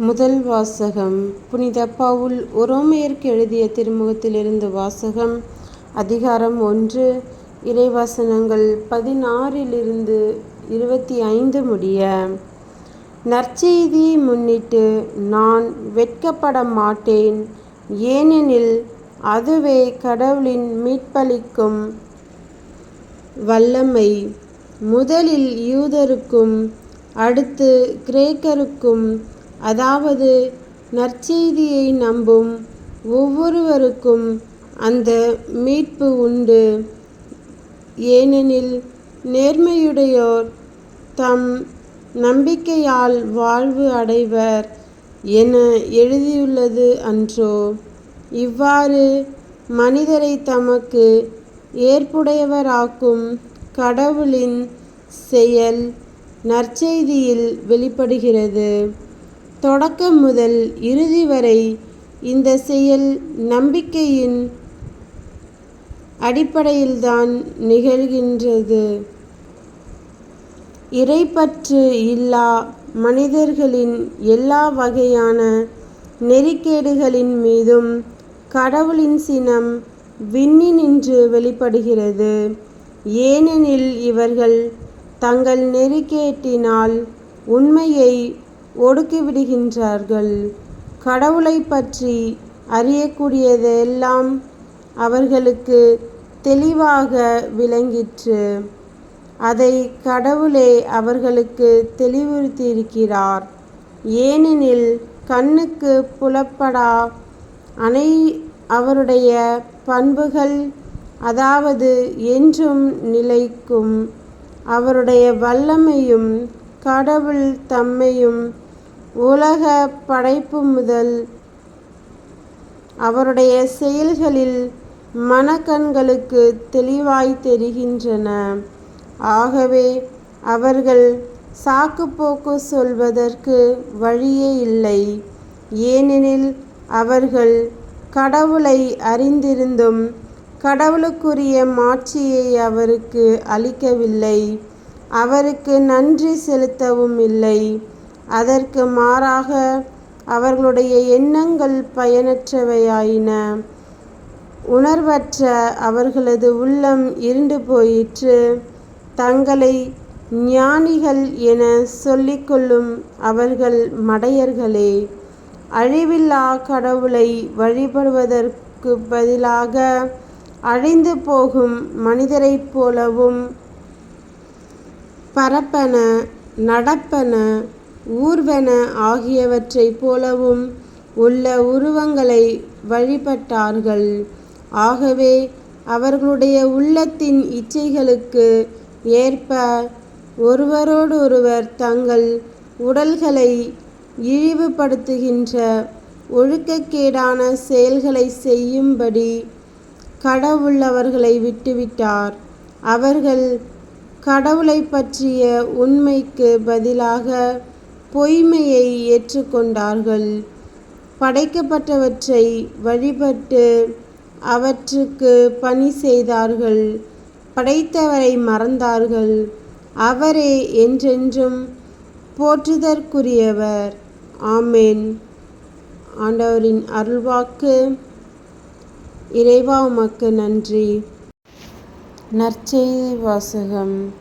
முதல் வாசகம். புனித பவுல் உரோமையருக்கு எழுதிய திருமுகத்திலிருந்து வாசகம். அதிகாரம் ஒன்று. இறைவசனங்கள் பதினாறிலிருந்து இருபத்தி ஐந்து முடிய. நற்செய்தியை முன்னிட்டு நான் வெட்கப்பட மாட்டேன். ஏனெனில் அதுவே கடவுளின் மீட்பளிக்கும் வல்லமை. முதலில் யூதருக்கும் அடுத்து கிரேக்கருக்கும் அதாவது நற்செய்தியை நம்பும் ஒவ்வொருவருக்கும் அந்த மீட்பு உண்டு. ஏனெனில் நேர்மையுடையோர் தம் நம்பிக்கையால் வாழ்வு அடைவர் என எழுதியுள்ளது அன்றோ. இவ்வாறு மனிதரை தமக்கு ஏற்புடையவராக்கும் கடவுளின் செயல் நற்செய்தியில் வெளிப்படுகிறது. தொடக்கம் முதல் இறுதி வரை இந்த செயல் நம்பிக்கையின் அடிப்படையில்தான் நிகழ்கின்றது. இறைப்பற்று இல்லா மனிதர்களின் எல்லா வகையான நெறிக்கேடுகளின் மீதும் கடவுளின் சினம் விண்ணி நின்று வெளிப்படுகிறது. ஏனெனில் இவர்கள் தங்கள் நெறிக்கேட்டினால் உண்மையை ஒடுக்கிவிடுகின்றார்கள். கடவுளை பற்றி அறியக்கூடியதெல்லாம் அவர்களுக்கு தெளிவாக விளங்கிற்று. அதை கடவுளே அவர்களுக்கு தெளிவுறுத்தியிருக்கிறார். ஏனெனில் கண்ணுக்கு புலப்படா அனை அவருடைய பண்புகள் அதாவது என்றும் நிலைக்கும். அவருடைய வல்லமையும் கடவுள் தம்மையும் உலக படைப்பு முதல் அவருடைய செயல்களில் மனக்கண்களுக்கு தெளிவாய் தெரிகின்றன. ஆகவே அவர்கள் சாக்குப்போக்கு சொல்வதற்கு வழியே இல்லை. ஏனெனில் அவர்கள் கடவுளை அறிந்திருந்தும் கடவுளுக்குரிய மாட்சியை அவருக்கு அளிக்கவில்லை. அவருக்கு நன்றி செலுத்தவும் இல்லை. அதற்கு மாறாக அவர்களுடைய எண்ணங்கள் பயனற்றவையாயின. உணர்வற்ற அவர்களது உள்ளம் இருண்டு போயிற்று. தங்களை ஞானிகள் என சொல்லிக்கொள்ளும் அவர்கள் மடையர்களே அழிவில்லா கடவுளை வழிபடுவதற்கு பதிலாக அழிந்து போகும் மனிதரைப் போலவும் பரப்பன நடப்பன ஊர்வன ஆகியவற்றைப் போலவும் உள்ள உருவங்களை வழிபட்டார்கள். ஆகவே அவர்களுடைய உள்ளத்தின் இச்சைகளுக்கு ஏற்ப ஒருவரோடொருவர் தங்கள் உடல்களை இழிவுபடுத்துகின்ற ஒழுக்கக்கேடான செயல்களை செய்யும்படி கடவுள்ளவர்களை விட்டுவிட்டார். அவர்கள் கடவுளை பற்றிய உண்மைக்கு பதிலாக பொய்மையை ஏற்றுக்கொண்டார்கள். படைக்கப்பட்டவற்றை வழிபட்டு அவற்றுக்கு பணி செய்தார்கள். படைத்தவரை மறந்தார்கள். அவரே என்றென்றும் போற்றுதற்குரியவர். ஆமேன். ஆண்டவரின் அருள்வாக்கு. இறைவா உமக்கு நன்றி. நற்செய்தி வாசகம்.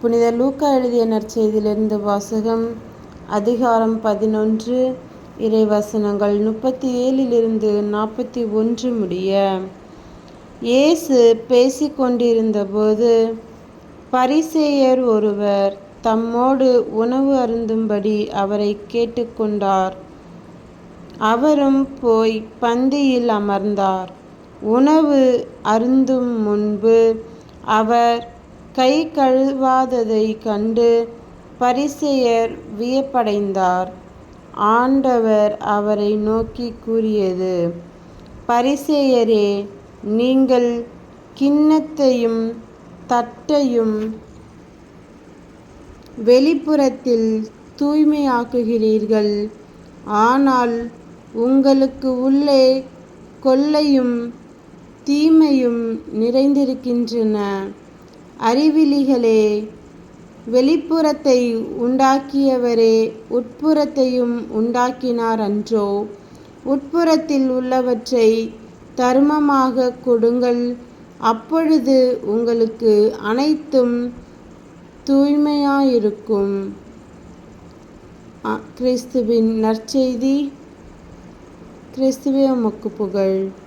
புனித லூக்கா எழுதிய நற்செய்தியிலிருந்து வாசகம். அதிகாரம் பதினொன்று இறைவசனங்கள் முப்பத்தி ஏழிலிருந்து நாற்பத்தி ஒன்று முடிய. இயேசு பேசிக்கொண்டிருந்தபோது பரிசேயர் ஒருவர் தம்மோடு உணவு அருந்தும்படி அவரை கேட்டுக்கொண்டார். அவரும் போய் பந்தியில் அமர்ந்தார். உணவு அருந்தும் முன்பு அவர் கை கழுவாததை கண்டு பரிசெயர் வியப்படைந்தார். ஆண்டவர் அவரை நோக்கி கூறியது பரிசேயரே நீங்கள் கிண்ணத்தையும் தட்டையும் வெளிப்புறத்தில் தூய்மையாக்குகிறீர்கள். ஆனால் உங்களுக்கு உள்ளே கொள்ளையும் தீமையும் நிறைந்திருக்கின்றன. அறிவிலிகளே வெளிப்புறத்தை உண்டாக்கியவரே உட்புறத்தையும் உண்டாக்கினார் அன்றோ. உட்புறத்தில் உள்ளவற்றை தர்மமாக கொடுங்கள். அப்பொழுது உங்களுக்கு அனைத்தும் தூய்மையாயிருக்கும். அ- கிறிஸ்துவின் நற்செய்தி கிறிஸ்துவே உமக்கு புகழ்.